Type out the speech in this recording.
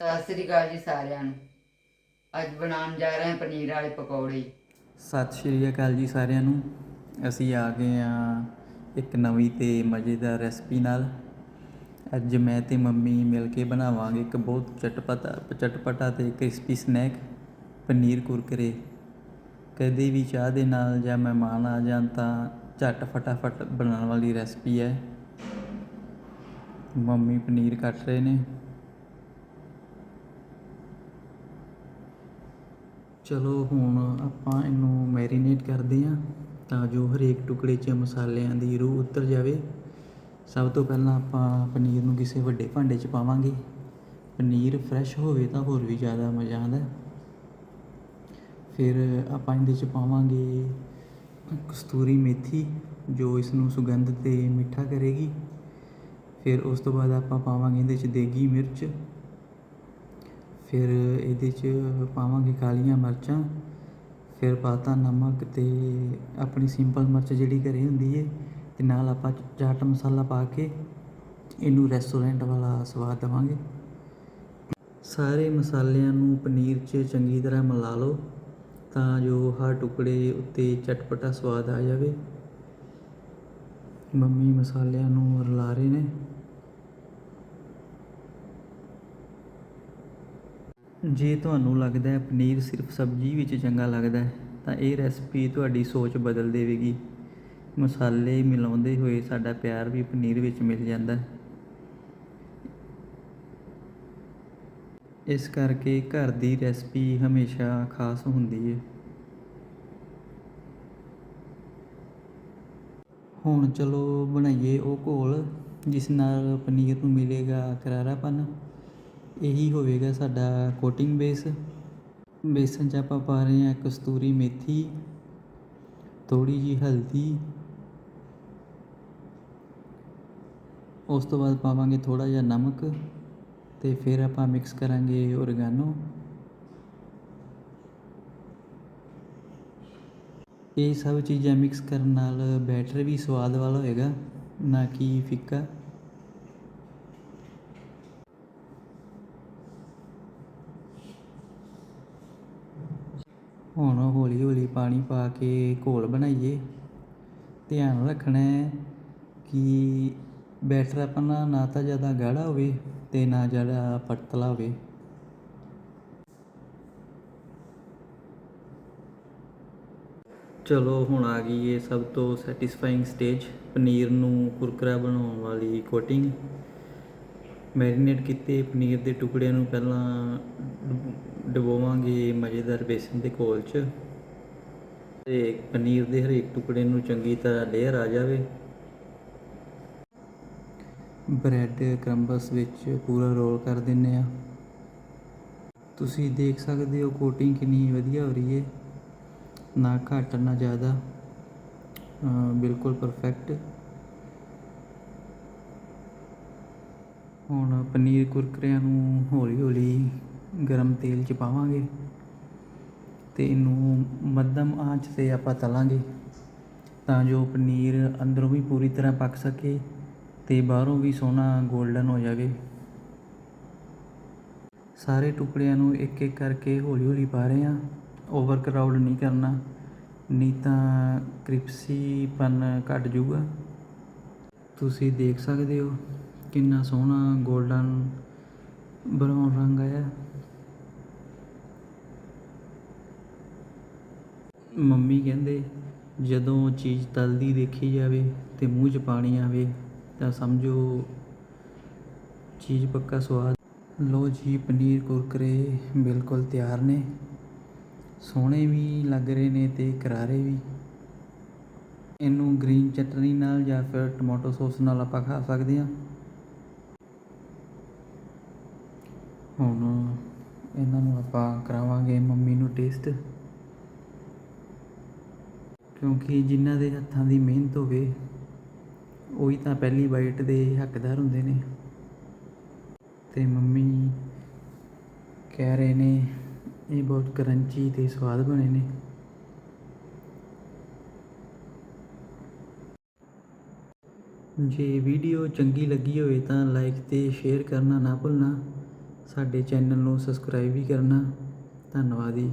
ਸਤਿ ਸ੍ਰੀ ਅਕਾਲ ਜੀ ਸਾਰਿਆਂ ਨੂੰ। ਅੱਜ ਬਣਾਉਣ ਜਾ ਰਹੇ ਹਾਂ ਪਨੀਰ ਵਾਲੇ ਪਕੌੜੇ। ਸਤਿ ਸ਼੍ਰੀ ਅਕਾਲ ਜੀ ਸਾਰਿਆਂ ਨੂੰ। ਅਸੀਂ ਆ ਗਏ ਆ ਇੱਕ ਨਵੀਂ ਤੇ ਮਜ਼ੇਦਾਰ ਰੈਸਪੀ ਨਾਲ। ਅੱਜ ਮੈਂ ਤੇ ਮੰਮੀ ਮਿਲ ਕੇ ਬਣਾਵਾਂਗੇ ਇੱਕ ਬਹੁਤ ਚਟਪਟਾ ਚਟਪਟਾ ਤੇ ਕ੍ਰਿਸਪੀ ਸਨੈਕ ਪਨੀਰ ਕੁਰਕਰੇ। ਕਦੇ ਵੀ ਚਾਹ ਦੇ ਨਾਲ ਜਾਂ ਮਹਿਮਾਨ ਆ ਜਾਣ ਤਾਂ ਝਟ ਫਟਾਫਟ ਬਣਾਉਣ ਵਾਲੀ ਰੈਸਪੀ ਹੈ। ਮੰਮੀ ਪਨੀਰ ਕੱਟ ਰਹੇ ਨੇ। ਚਲੋ ਹੁਣ ਆਪਾਂ ਇਹਨੂੰ ਮੈਰੀਨੇਟ ਕਰਦੇ ਹਾਂ ਤਾਂ ਜੋ ਹਰੇਕ ਟੁਕੜੇ 'ਚ ਮਸਾਲਿਆਂ ਦੀ ਰੂਹ ਉਤਰ ਜਾਵੇ। ਸਭ ਤੋਂ ਪਹਿਲਾਂ ਆਪਾਂ ਪਨੀਰ ਨੂੰ ਕਿਸੇ ਵੱਡੇ ਭਾਂਡੇ 'ਚ ਪਾਵਾਂਗੇ। ਪਨੀਰ ਫਰੈਸ਼ ਹੋਵੇ ਤਾਂ ਹੋਰ ਵੀ ਜ਼ਿਆਦਾ ਮਜ਼ਾ ਆਉਂਦਾ। ਫਿਰ ਆਪਾਂ ਇਹਦੇ 'ਚ ਪਾਵਾਂਗੇ ਕਸਤੂਰੀ ਮੇਥੀ, ਜੋ ਇਸ ਨੂੰ ਸੁਗੰਧ ਤੇ ਮਿੱਠਾ ਕਰੇਗੀ। ਫਿਰ ਉਸ ਤੋਂ ਬਾਅਦ ਆਪਾਂ ਪਾਵਾਂਗੇ ਇਹਦੇ 'ਚ ਦੇਗੀ ਮਿਰਚ। ਫਿਰ ਇਹਦੇ 'ਚ ਪਾਵਾਂਗੇ ਕਾਲੀਆਂ ਮਿਰਚਾਂ, ਫਿਰ ਪਾਤਾ ਨਮਕ ਅਤੇ ਆਪਣੀ ਸਿੰਪਲ ਮਿਰਚ ਜਿਹੜੀ ਘਰੇ ਹੁੰਦੀ ਹੈ ਅਤੇ ਨਾਲ ਆਪਾਂ ਚਾਟ ਮਸਾਲਾ ਪਾ ਕੇ ਇਹਨੂੰ ਰੈਸਟੋਰੈਂਟ ਵਾਲਾ ਸਵਾਦ ਦੇਵਾਂਗੇ। ਸਾਰੇ ਮਸਾਲਿਆਂ ਨੂੰ ਪਨੀਰ 'ਚ ਚੰਗੀ ਤਰ੍ਹਾਂ ਮਿਲਾ ਲਓ, ਤਾਂ ਜੋ ਹਰ ਟੁਕੜੇ ਉੱਤੇ ਚਟਪਟਾ ਸਵਾਦ ਆ ਜਾਵੇ। ਮੰਮੀ ਮਸਾਲਿਆਂ ਨੂੰ ਰਲਾ ਰਹੇ ਨੇ। ਜੇ ਤੁਹਾਨੂੰ ਲੱਗਦਾ ਹੈ ਪਨੀਰ ਸਿਰਫ ਸਬਜ਼ੀ ਵਿੱਚ ਚੰਗਾ ਲੱਗਦਾ ਹੈ, ਤਾਂ ਇਹ ਰੈਸਪੀ ਤੁਹਾਡੀ ਸੋਚ ਬਦਲ ਦੇਵੇਗੀ। ਮਸਾਲੇ ਮਿਲਾਉਂਦੇ ਹੋਏ ਸਾਡਾ ਪਿਆਰ ਵੀ ਪਨੀਰ ਵਿੱਚ ਮਿਲ ਜਾਂਦਾ ਹੈ। ਇਸ ਕਰਕੇ ਘਰ ਦੀ ਰੈਸਪੀ ਹਮੇਸ਼ਾ ਖਾਸ ਹੁੰਦੀ ਹੈ। ਹੁਣ ਚਲੋ ਬਣਾਈਏ ਉਹ ਘੋਲ, ਜਿਸ ਨਾਲ ਪਨੀਰ ਨੂੰ ਮਿਲੇਗਾ ਕਰਾਰਾਪਨ। ਇਹੀ ਹੋਵੇਗਾ ਸਾਡਾ ਕੋਟਿੰਗ ਬੇਸ ਬੇਸਨ 'ਚ ਆਪਾਂ ਪਾ ਰਹੇ ਹਾਂ ਕਸਤੂਰੀ ਮੇਥੀ ਥੋੜੀ ਜੀ ਹਲਦੀ। ਉਸ ਤੋਂ ਬਾਅਦ ਪਾਵਾਂਗੇ ਥੋੜਾ ਜਿਹਾ ਨਮਕ ਤੇ ਫਿਰ ਆਪਾਂ ਮਿਕਸ ਕਰਾਂਗੇ ਓਰਗਾਨੋ ਇਹ ਸਭ ਚੀਜ਼ਾਂ ਮਿਕਸ ਕਰਨ ਨਾਲ ਬੈਟਰ ਵੀ ਸਵਾਦ ਵਾਲਾ ਹੋਏਗਾ, ਨਾ ਕਿ ਫਿੱਕਾ। ਹੁਣ ਹੌਲੀ ਹੌਲੀ ਪਾਣੀ ਪਾ ਕੇ ਘੋਲ ਬਣਾਈਏ। ਧਿਆਨ ਰੱਖਣਾ ਕਿ ਬੈਟਰ ਆਪਣਾ ਨਾ ਤਾਂ ਜ਼ਿਆਦਾ ਗਾੜਾ ਹੋਵੇ ਤੇ ਨਾ ਜ਼ਿਆਦਾ ਪਤਲਾ ਹੋਵੇ। ਚਲੋ ਹੁਣ ਆ ਗਈ ਇਹ ਸਭ ਤੋਂ ਸੈਟੀਸਫਾਈਂਗ ਸਟੇਜ ਪਨੀਰ ਨੂੰ ਕੁਰਕਰਾ ਬਣਾਉਣ ਵਾਲੀ ਕੋਟਿੰਗ ਮੈਰੀਨੇਟ ਕੀਤੇ ਪਨੀਰ ਦੇ ਟੁਕੜਿਆਂ ਨੂੰ ਪਹਿਲਾਂ ਡਬੋਵਾਂਗੇ ਮਜ਼ੇਦਾਰ ਬੇਸਨ ਦੇ ਘੋਲ 'ਚ। ਤੇ ਪਨੀਰ ਦੇ ਹਰੇਕ ਟੁਕੜੇ ਨੂੰ ਚੰਗੀ ਤਰ੍ਹਾਂ ਲੇਅਰ ਆ ਜਾਵੇ। ਬ੍ਰੈਡ ਕਰੰਬਸ ਵਿੱਚ ਪੂਰਾ ਰੋਲ ਕਰ ਦਿੰਨੇ ਆ ਤੁਸੀਂ ਦੇਖ ਸਕਦੇ ਹੋ ਕੋਟਿੰਗ ਕਿੰਨੀ ਵਧੀਆ ਹੋ ਰਹੀ ਹੈ। ਨਾ ਘੱਟ, ਨਾ ਜ਼ਿਆਦਾ। ਬਿਲਕੁਲ ਪਰਫੈਕਟ ਹੁਣ ਪਨੀਰ ਕੁਰਕਰਿਆਂ ਨੂੰ ਹੌਲੀ ਹੌਲੀ ਗਰਮ ਤੇਲ 'ਚ ਪਾਵਾਂਗੇ ਅਤੇ ਇਹਨੂੰ ਮੱਧਮ ਆਂਚ ਤੇ ਆਪਾਂ ਤਲਾਂਗੇ ਤਾਂ ਜੋ ਪਨੀਰ ਅੰਦਰੋਂ ਵੀ ਪੂਰੀ ਤਰ੍ਹਾਂ ਪੱਕ ਸਕੇ ਅਤੇ ਬਾਹਰੋਂ ਵੀ ਸੋਹਣਾ ਗੋਲਡਨ ਹੋ ਜਾਵੇ। ਸਾਰੇ ਟੁਕੜਿਆਂ ਨੂੰ ਇੱਕ ਇੱਕ ਕਰਕੇ ਹੌਲੀ ਹੌਲੀ ਪਾ ਰਹੇ ਹਾਂ। ਓਵਰ ਕਰਾਊਡ ਨਹੀਂ ਕਰਨਾ, ਨਹੀਂ ਤਾਂ ਕ੍ਰਿਪਸੀਪਨ ਘਟ ਜਾਊਗਾ। ਤੁਸੀਂ ਦੇਖ ਸਕਦੇ ਹੋ। ਕਿੰਨਾ ਸੋਹਣਾ 골ਡਨ ਬਰਾਊਨ ਰੰਗ ਆਇਆ। ਮੰਮੀ ਕਹਿੰਦੇ, ਜਦੋਂ ਚੀਜ਼ ਤਲਦੀ ਦੇਖੀ ਜਾਵੇ ਤੇ ਮੂੰਹ 'ਚ ਪਾਣੀ ਆਵੇ, ਤਾਂ ਸਮਝੋ ਚੀਜ਼ ਪੱਕਾ ਸਵਾਦ। ਲੋ ਜੀ, ਪਨੀਰ ਕੁਰਕਰੇ ਬਿਲਕੁਲ ਤਿਆਰ ਨੇ। ਸੋਹਣੇ ਵੀ ਲੱਗ ਰਹੇ ਨੇ ਤੇ ਕਰਾਰੇ ਵੀ। ਇਹਨੂੰ ਗ੍ਰੀਨ ਚਟਨੀ ਨਾਲ ਜਾਂ ਫਿਰ ਟਮਾਟੋ ਸੌਸ ਨਾਲ ਆਪਾਂ ਖਾ ਸਕਦੇ ਹਾਂ। ਹੁਣ ਇਹਨਾਂ ਨੂੰ ਆਪਾਂ ਕਰਾਵਾਂਗੇ ਮੰਮੀ ਨੂੰ ਟੇਸਟ। ਕਿਉਂਕਿ ਜਿਨ੍ਹਾਂ ਦੇ ਹੱਥਾਂ ਦੀ ਮਿਹਨਤ ਹੋਵੇ, ਉਹੀ ਤਾਂ ਪਹਿਲੀ ਬਾਈਟ ਦੇ ਹੱਕਦਾਰ ਹੁੰਦੇ ਨੇ। ਤੇ ਮੰਮੀ ਕਹਿ ਰਹੇ ਨੇ, ਇਹ ਬਹੁਤ ਕਰੰਚੀ ਤੇ ਸਵਾਦ ਬਣੇ ਨੇ। ਜੇ ਵੀਡੀਓ ਚੰਗੀ ਲੱਗੀ ਹੋਵੇ ਤਾਂ ਲਾਈਕ ਤੇ ਸ਼ੇਅਰ ਕਰਨਾ ਨਾ ਭੁੱਲਣਾ। ਸਾਡੇ ਚੈਨਲ ਨੂੰ ਸਬਸਕ੍ਰਾਈਬ ਵੀ ਕਰਨਾ। ਧੰਨਵਾਦ ਜੀ।